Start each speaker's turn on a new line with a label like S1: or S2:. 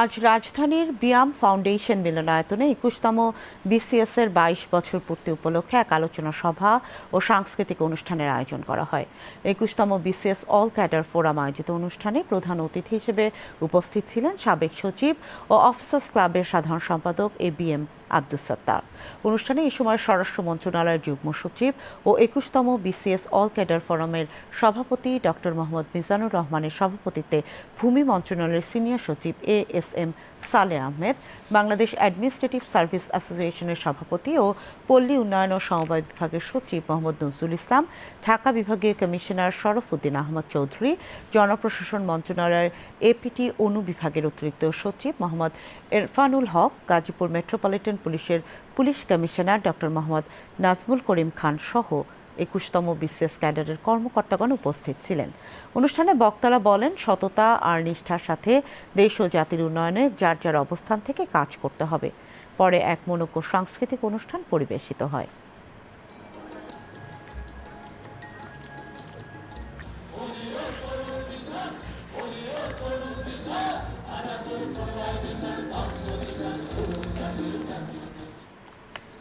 S1: আজ রাজধানীর বিয়াম ফাউন্ডেশন মিলনায়তনে একুশতম বিসিএস এর বাইশ বছর পূর্তি উপলক্ষে এক আলোচনা সভা ও সাংস্কৃতিক অনুষ্ঠানের আয়োজন করা হয় একুশতম বিসিএস অল ক্যাডার ফোরাম আয়োজিত অনুষ্ঠানে প্রধান অতিথি হিসেবে উপস্থিত ছিলেন সাবেক সচিব ও অফিসার্স ক্লাবের সাধারণ সম্পাদক A B M Abdus Sattar অনুষ্ঠানে এ সময় স্বরাষ্ট্র মন্ত্রণালয়ের যুগ্ম সচিব ও একুশতম বিসিএস অল ক্যাডার ফোরামের সভাপতি ডক্টর মোহাম্মদ মিজানুর রহমানের সভাপতিত্বে ভূমি মন্ত্রণালয়ের সিনিয়র সচিব এ এস এম সালে আহমেদ বাংলাদেশ অ্যাডমিনিস্ট্রেটিভ সার্ভিস অ্যাসোসিয়েশনের সভাপতি ও পল্লী উন্নয়ন ও সমবায় বিভাগের সচিব মোহাম্মদ নজরুল ইসলাম ঢাকা বিভাগীয় কমিশনার শরফ উদ্দিন আহমদ চৌধুরী জনপ্রশাসন মন্ত্রণালয়ের এপিটি অনু বিভাগের অতিরিক্ত সচিব মোহাম্মদ এরফানুল হক গাজীপুর মেট্রোপলিটন সিভিলিয়ান পুলিশের police commissioner doctor Mohammad Nazmul Karim Khan সহ একুশতম বিসিএস ক্যাডারের কর্মকর্তাগণ উপস্থিত ছিলেন অনুষ্ঠানে বক্তারা বলেন সততা আর নিষ্ঠার সাথে দেশ ও জাতির উন্নয়নে যার যার অবস্থান থেকে কাজ করতে হবে পরে এক মনোজ্ঞ সাংস্কৃতিক অনুষ্ঠান পরিবেশিত হয়